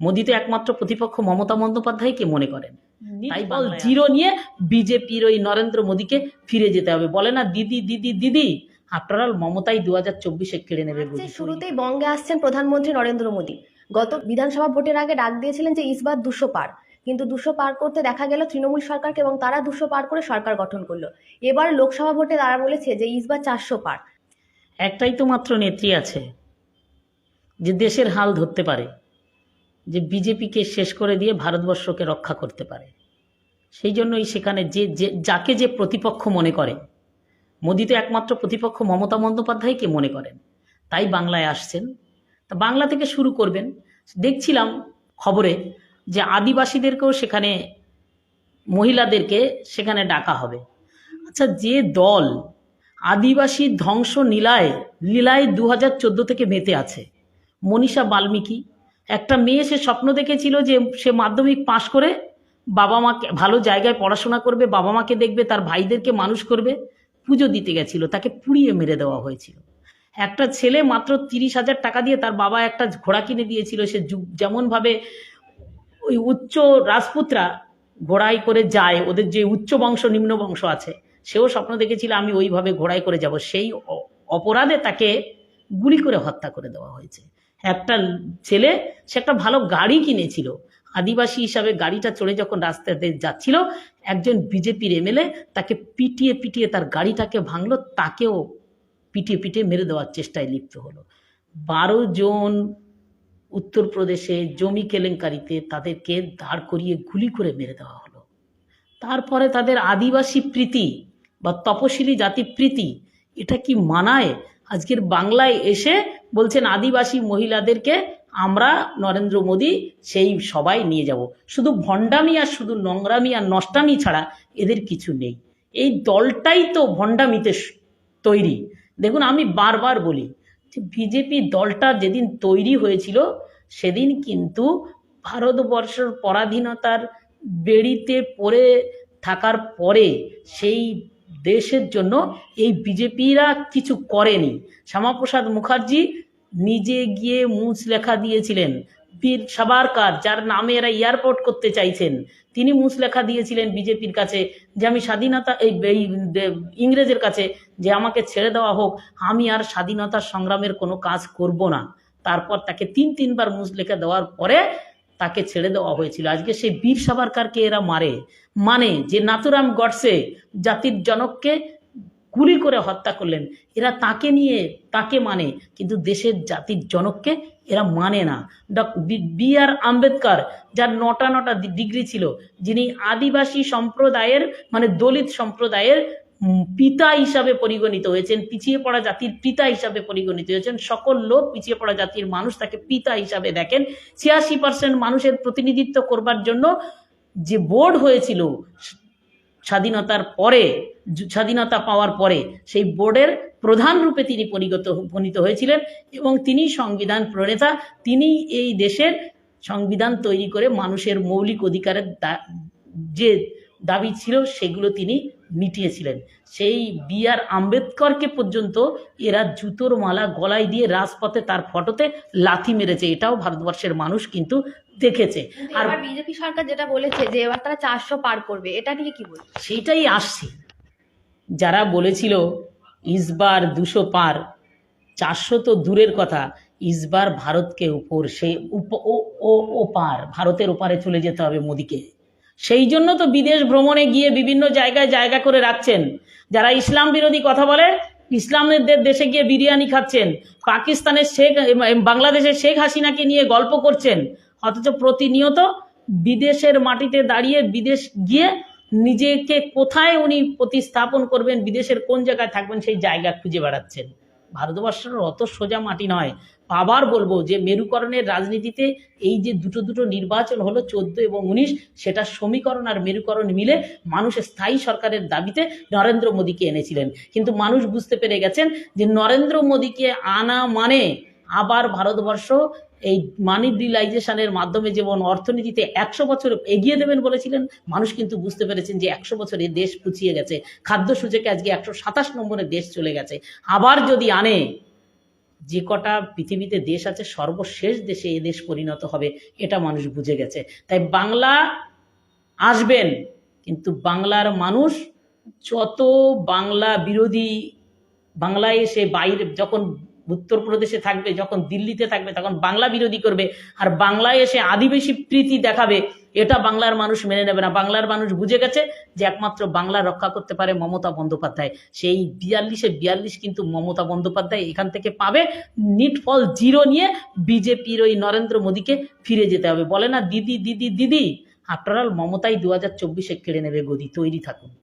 মোদি তো একমাত্র প্রতিপক্ষ মমতা বন্দ্যোপাধ্যায়কে মনে করেন। তাই বল জিরো নিয়ে বিজেপির ওই নরেন্দ্র মোদীকে ফিরে যেতে হবে। বলে না দিদি দিদি দিদি আফটার অল মমতাই দু হাজার চব্বিশে কেড়ে নেবে শুরুতেই বঙ্গে আসছেন প্রধানমন্ত্রী নরেন্দ্র মোদী। গত বিধানসভা ভোটের আগে ডাক দিয়েছিলেন যে ইসবার দুশো পার। কিন্তু দুশো পার করতে দেখা গেল তৃণমূল সরকারকে এবং তারা দুশো পার করে সরকার গঠন করল। এবার লোকসভা ভোটে তারা বলেছে যে ইসবার চারশো পার। একটাই তো মাত্র নেত্রী আছে যে দেশের হাল ধরতে পারে। যে বিজেপিকে শেষ করে দিয়ে ভারতবর্ষকে রক্ষা করতে পারে। সেই জন্যই সেখানে যে যে, যাকে যে প্রতিপক্ষ মনে করে মোদি তো একমাত্র প্রতিপক্ষ মমতা বন্দ্যোপাধ্যায়কে মনে করেন, তাই বাংলায় আসছেন। তা বাংলা থেকে শুরু করবেন। দেখছিলাম খবরে যে আদিবাসীদেরকেও সেখানে মহিলাদেরকে সেখানে ডাকা হবে। আচ্ছা যে দল আদিবাসী ধ্বংস নীলায় লীলায় দু হাজার চোদ্দ থেকে মেতে আছে, মনীষা বাল্মীকি একটা মেয়ে সে স্বপ্ন দেখেছিল যে সে মাধ্যমিক পাশ করে বাবা মাকে ভালো জায়গায় পড়াশোনা করবে, বাবা মাকে দেখবে, তার ভাইদেরকে মানুষ করবে, পুজো দিতে গেছিল, তাকে পুড়িয়ে মেরে দেওয়া হয়েছিল। একটা ছেলে মাত্র তিরিশ হাজার টাকা দিয়ে তার বাবা একটা ঘোড়া কিনে দিয়েছিল, সে যেমনভাবে ওই উচ্চ রাজপুতরা ঘোড়ায় করে যায়, ওদের যে উচ্চ বংশ, নিম্ন বংশ আছে, সেও স্বপ্ন দেখেছিল, আমি ওইভাবে ঘোড়ায় করে যাব। সেই অপরাধে তাকে গুলি করে হত্যা করে দেওয়া হয়েছে। একটা ছেলে, সে একটা ভালো গাড়ি কিনেছিল। আদিবাসী হিসাবে গাড়িটা চড়ে যখন রাস্তাতে যাচ্ছিল, একজন বিজেপির এমএলএ তাকে পিটিয়ে পিটিয়ে তার গাড়িটাকে ভাঙলো, তাকেও পিটিয়ে পিটিয়ে মেরে দেওয়ার চেষ্টায় লিপ্ত হলো। বারো জন উত্তরপ্রদেশে জমি কেলেঙ্কারিতে তাদেরকে দাঁড় করিয়ে গুলি করে মেরে দেওয়া হলো। তারপরে তাদের আদিবাসী প্রীতি বা তপশিলি জাতি প্রীতি, এটা কি মানায়? আজকের বাংলায় এসে বলছেন আদিবাসী মহিলাদেরকে আমরা নরেন্দ্র মোদী সেই সবাই নিয়ে যাব। শুধু ভণ্ডামি আর শুধু নোংরামি আর নষ্টামি ছাড়া এদের কিছু নেই। এই দলটাই তো ভণ্ডামিতে তৈরি। দেখুন, আমি বারবার বলি যে বিজেপি দলটা যেদিন তৈরি হয়েছিল, সেদিন কিন্তু ভারতবর্ষের পরাধীনতার বেড়িতে পড়ে থাকার পরে সেই দেশের জন্য এই বিজেপিরা কিছু করেনি। শ্যামাপ্রসাদ মুখার্জি নিজে গিয়ে মুছ লেখা দিয়েছিলেন, বীর সাবারকার যার নামে এরা এয়ারপোর্ট করতে চাইছেন। তিনি মুছ লেখা দিয়েছিলেন বিজেপির কাছে যে, আমি স্বাধীনতা, এই ইংরেজের কাছে যে, আমাকে ছেড়ে দেওয়া হোক, আমি আর স্বাধীনতার সংগ্রামের কোনো কাজ করব না। তারপর তাকে তিন, তিনবার মুছ লেখা দেওয়ার পরে তাকে ছেড়ে দেওয়া হয়েছিল। আজকে সেই বীর সাবারকারকে এরা মারে। মানে যে নাতুরাম গডসে জাতির জনককে গুলি করে হত্যা করলেন, এরা তাকে নিয়ে তাকে মানে কিন্তু দেশের জাতির জনককে এরা মানে না। বি- আর আম্বেদকর, যার নটা নটা ডিগ্রি ছিল, যিনি আদিবাসী সম্প্রদায়ের মানে দলিত সম্প্রদায়ের পিতা হিসাবে পরিগণিত হয়েছেন, পিছিয়ে পড়া জাতির পিতা হিসাবে পরিগণিত হয়েছেন। সকল লোক পিছিয়ে পড়া জাতির মানুষ তাকে পিতা হিসাবে দেখেন। ছিয়াশি পার্সেন্ট মানুষের প্রতিনিধিত্ব করবার জন্য যে বোর্ড হয়েছিল, স্বাধীনতার পরে স্বাধীনতা পাওয়ার পরে, সেই বোর্ডের প্রধান রূপে তিনি পরিগত উপনীত হয়েছিলেন এবং তিনি সংবিধান প্রণেতা। তিনি এই দেশের সংবিধান তৈরি করে মানুষের মৌলিক অধিকারের যে দাবি ছিল, সেগুলো তিনি মিটিয়েছিলেন। সেই বি আর আম্বেদকরকে পর্যন্ত এরা জুতোর মালা গলায় দিয়ে রাজপথে তার ফটোতে লাথি মেরেছে। এটাও ভারতবর্ষের মানুষ কিন্তু দেখেছে। আর বিজেপি সরকার যেটা বলেছে যে এবার তারা চারশো পার করবে এটা নিয়ে কি বলবে সেইটাই আসছে। যারা বলেছিল ইসবার দুশো পার চারশো তো দূরের কথা। ইসবার ভারতকে উপর সেই উপ- ও ও ও পার ভারতের ওপারে চলে যেতে হবে মোদিকে। সেই জন্য তো বিদেশ ভ্রমণে গিয়ে বিভিন্ন জায়গায় জায়গা করে রাখছেন। যারা ইসলাম বিরোধী কথা বলে ইসলামের দেশে গিয়ে বিরিয়ানি খাচ্ছেন, পাকিস্তানের শেখ বাংলাদেশের শেখ হাসিনাকে নিয়ে গল্প করছেন, অথচ প্রতিনিয়ত বিদেশের মাটিতে দাঁড়িয়ে বিদেশ গিয়ে নিজেকে কোথায় উনি প্রতিস্থাপন করবেন, বিদেশের কোন জায়গায় থাকবেন, সেই জায়গা খুঁজে বেড়াচ্ছেন। ভারতবর্ষের অত সোজা মাটি নয়। আবার বলব যে মেরুকরণের রাজনীতিতে এই যে দুটো দুটো নির্বাচন হলো চোদ্দ এবং উনিশ, সেটা সমীকরণ আর মেরুকরণ মিলে মানুষের স্থায়ী সরকারের দাবিতে নরেন্দ্র মোদীকে এনেছিলেন। কিন্তু মানুষ বুঝতে পেরে গেছেন যে নরেন্দ্র মোদীকে আনা মানে আবার ভারতবর্ষ এই মানি রিলাইজেশনের মাধ্যমে যেমন অর্থনীতিতে একশো বছর এগিয়ে দেবেন বলেছিলেন, মানুষ কিন্তু বুঝতে পেরেছেন যে একশো বছর বছরে দেশ পুচিয়ে গেছে। খাদ্য সূচকে আজকে একশো সাতাশ নম্বরে দেশ চলে গেছে। আবার যদি আনে, যে কটা পৃথিবীতে দেশ আছে, সর্বশেষ দেশে এ দেশ পরিণত হবে, এটা মানুষ বুঝে গেছে। তাই বাংলা আসবেন, কিন্তু বাংলার মানুষ যত বাংলা বিরোধী, বাংলায় এসে বাইরে, যখন উত্তরপ্রদেশে থাকবে, যখন দিল্লিতে থাকবে, তখন বাংলা বিরোধী করবে। আর বাংলায় এসে আদিবাসী প্রীতি দেখাবে, এটা বাংলার মানুষ মেনে নেবে না। বাংলার মানুষ বুঝে গেছে যে একমাত্র বাংলা রক্ষা করতে পারে মমতা বন্দ্যোপাধ্যায়। সেই বিয়াল্লিশে বিয়াল্লিশ কিন্তু মমতা বন্দ্যোপাধ্যায় এখান থেকে পাবে। নিট ফল জিরো নিয়ে বিজেপির ওই নরেন্দ্র মোদীকে ফিরে যেতে হবে। বলে না, দিদি দিদি দিদি আফটার অল মমতাই দু হাজার চব্বিশে কেড়ে নেবে গদি, তৈরি থাকুন।